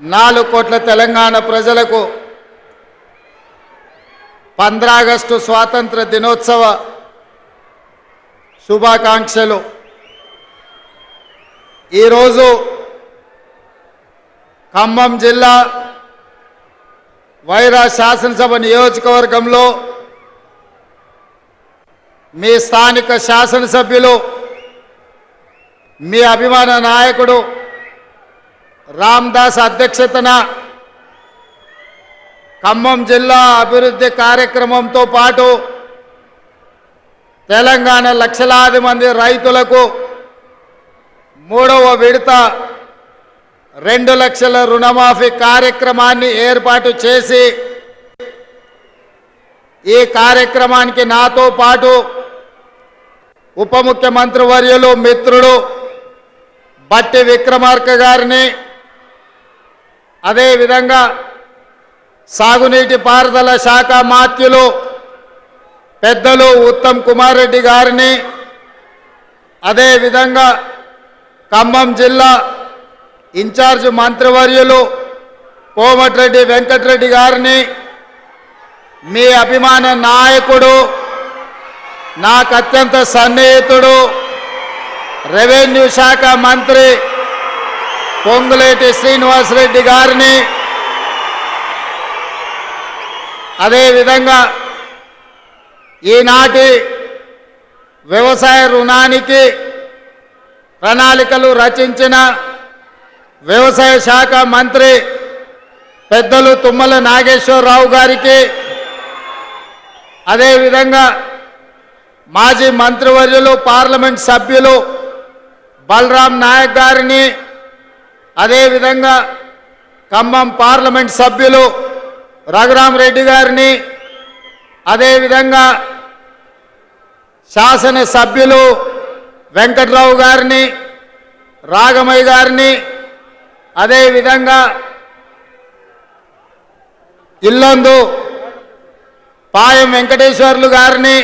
నాలుగు కోట్ల తెలంగాణ ప్రజలకు పంద్రాగస్టు స్వాతంత్ర దినోత్సవ శుభాకాంక్షలు. ఈరోజు ఖమ్మం జిల్లా వైరా శాసనసభ నియోజకవర్గంలో మీ స్థానిక శాసనసభ్యులు మీ అభిమాన నాయకుడు రామ్దాస్ అధ్యక్షతన ఖమ్మం జిల్లా అభివృద్ధి కార్యక్రమంతో పాటు తెలంగాణ లక్షలాది మంది రైతులకు మూడవ విడత రెండు లక్షల రుణమాఫీ కార్యక్రమాన్ని ఏర్పాటు చేసి ఈ కార్యక్రమానికి నాతో పాటు ఉప ముఖ్యమంత్రి వర్యులు మిత్రుడు బట్టి విక్రమార్క గారిని అదేవిధంగా సాగునీటి పారుదల శాఖ మాత్యులు పెద్దలు ఉత్తమ్ కుమార్ రెడ్డి గారిని అదేవిధంగా ఖమ్మం జిల్లా ఇన్ఛార్జ్ మంత్రివర్యులు కోమటిరెడ్డి వెంకటరెడ్డి గారిని మీ అభిమాన నాయకుడు నాకు అత్యంత సన్నిహితుడు రెవెన్యూ శాఖ మంత్రి పొంగులేటి శ్రీనివాసరెడ్డి గారిని. అదేవిధంగా ఈనాటి వ్యవసాయ రుణానికి ప్రణాళికలు రచించిన వ్యవసాయ శాఖ మంత్రి పెద్దలు తుమ్మల నాగేశ్వరరావు గారికి అదేవిధంగా మాజీ మంత్రివర్యులు పార్లమెంట్ సభ్యులు బలరాం నాయక్ గారిని అదేవిధంగా ఖమ్మం పార్లమెంట్ సభ్యులు రఘురాం రెడ్డి గారిని అదేవిధంగా శాసన సభ్యులు వెంకట్రావు గారిని రాగమయ్య గారిని అదేవిధంగా ఇల్లందు పాయం వెంకటేశ్వర్లు గారిని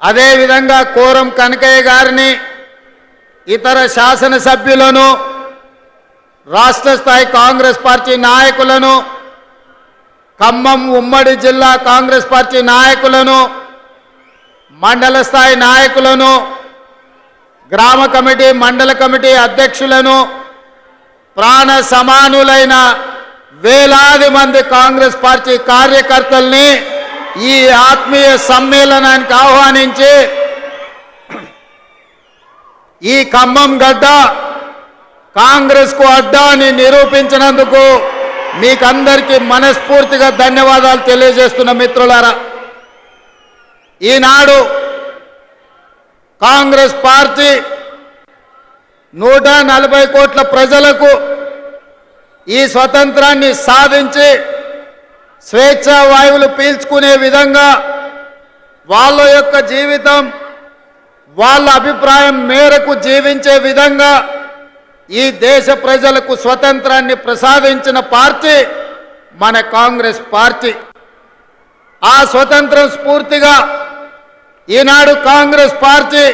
అదేవిధంగా కోరం కనకయ్య గారిని ఇతర శాసనసభ్యులను రాష్ట్ర స్థాయి కాంగ్రెస్ పార్టీ నాయకులను ఖమ్మం ఉమ్మడి జిల్లా కాంగ్రెస్ పార్టీ నాయకులను మండల స్థాయి నాయకులను గ్రామ కమిటీ మండల కమిటీ అధ్యక్షులను ప్రాణ సమానులైన వేలాది మంది కాంగ్రెస్ పార్టీ కార్యకర్తల్ని ఈ ఆత్మీయ సమ్మేళనానికి ఆహ్వానించి ఈ ఖమ్మం గడ్డ కాంగ్రెస్కు అడ్డా నిరూపించినందుకు మీకందరికీ మనస్ఫూర్తిగా ధన్యవాదాలు తెలియజేస్తున్న మిత్రులారా. ఈనాడు కాంగ్రెస్ పార్టీ నూట నలభై కోట్ల ప్రజలకు ఈ స్వతంత్రాన్ని సాధించి స్వేచ్ఛా వాయువులు పీల్చుకునే విధంగా వాళ్ళ యొక్క జీవితం వాళ్ళ అభిప్రాయం మేరకు జీవించే విధంగా ఈ దేశ ప్రజలకు స్వతంత్రాన్ని ప్రసాదించిన పార్టీ మన కాంగ్రెస్ పార్టీ. ఆ స్వతంత్రం స్ఫూర్తిగా ఈనాడు కాంగ్రెస్ పార్టీ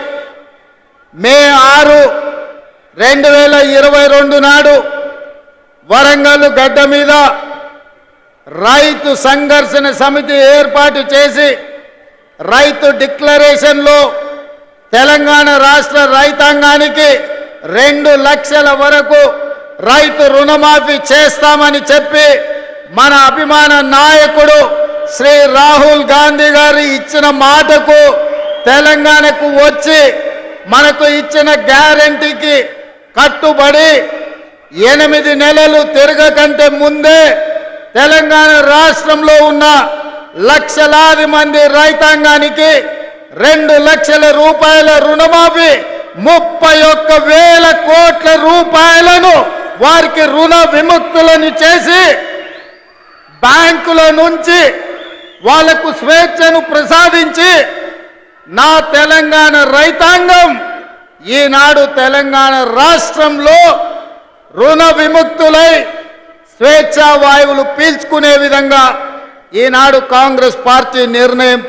మే ఆరు రెండు వేల ఇరవై రెండు నాడు వరంగల్ గడ్డ మీద రైతు సంఘర్షణ సమితి ఏర్పాటు చేసి రైతు డిక్లరేషన్లో తెలంగాణ రాష్ట్ర రైతాంగానికి రెండు లక్షల వరకు రైతు రుణమాఫీ చేస్తామని చెప్పి మన అభిమాన నాయకుడు శ్రీ రాహుల్ గాంధీ గారు ఇచ్చిన మాటకు తెలంగాణకు వచ్చి మనకు ఇచ్చిన గ్యారంటీకి కట్టుబడి ఎనిమిది నెలలు తిరగకంటే ముందే తెలంగాణ రాష్ట్రంలో ఉన్న లక్షలాది మంది రైతాంగానికి రెండు లక్షల రూపాయల రుణమాఫీ ముప్పై ఒక్క వేల కోట్ల రూపాయలను వారికి రుణ విముక్తులను చేసి బ్యాంకుల నుంచి వాళ్ళకు స్వేచ్ఛను ప్రసాదించి నా తెలంగాణ రైతాంగం ఈనాడు తెలంగాణ రాష్ట్రంలో రుణ విముక్తులై స్వేచ్ఛా వాయువులు పీల్చుకునే విధంగా ఈనాడు కాంగ్రెస్ పార్టీ నిర్ణయం